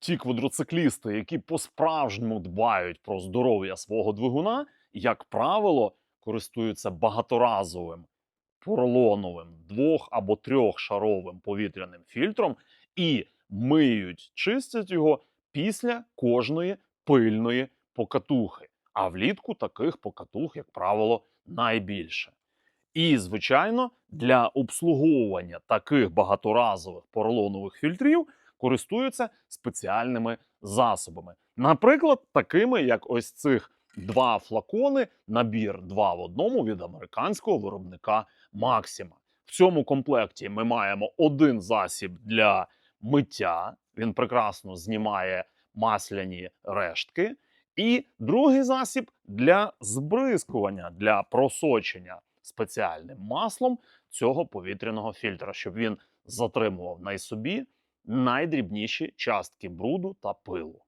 ті квадроциклісти, які по-справжньому дбають про здоров'я свого двигуна, як правило, користуються багаторазовим поролоновим двох або трьохшаровим повітряним фільтром і миють, чистять його після кожної пильної покатухи. А влітку таких покатух, як правило, найбільше. І, звичайно, для обслуговування таких багаторазових поролонових фільтрів користуються спеціальними засобами. Наприклад, такими, як ось цих два флакони, набір два в одному від американського виробника Maxima. В цьому комплекті ми маємо один засіб для миття. Він прекрасно знімає масляні рештки. І другий засіб для збризкування, для просочення спеціальним маслом цього повітряного фільтра, щоб він затримував на собі найдрібніші частки бруду та пилу.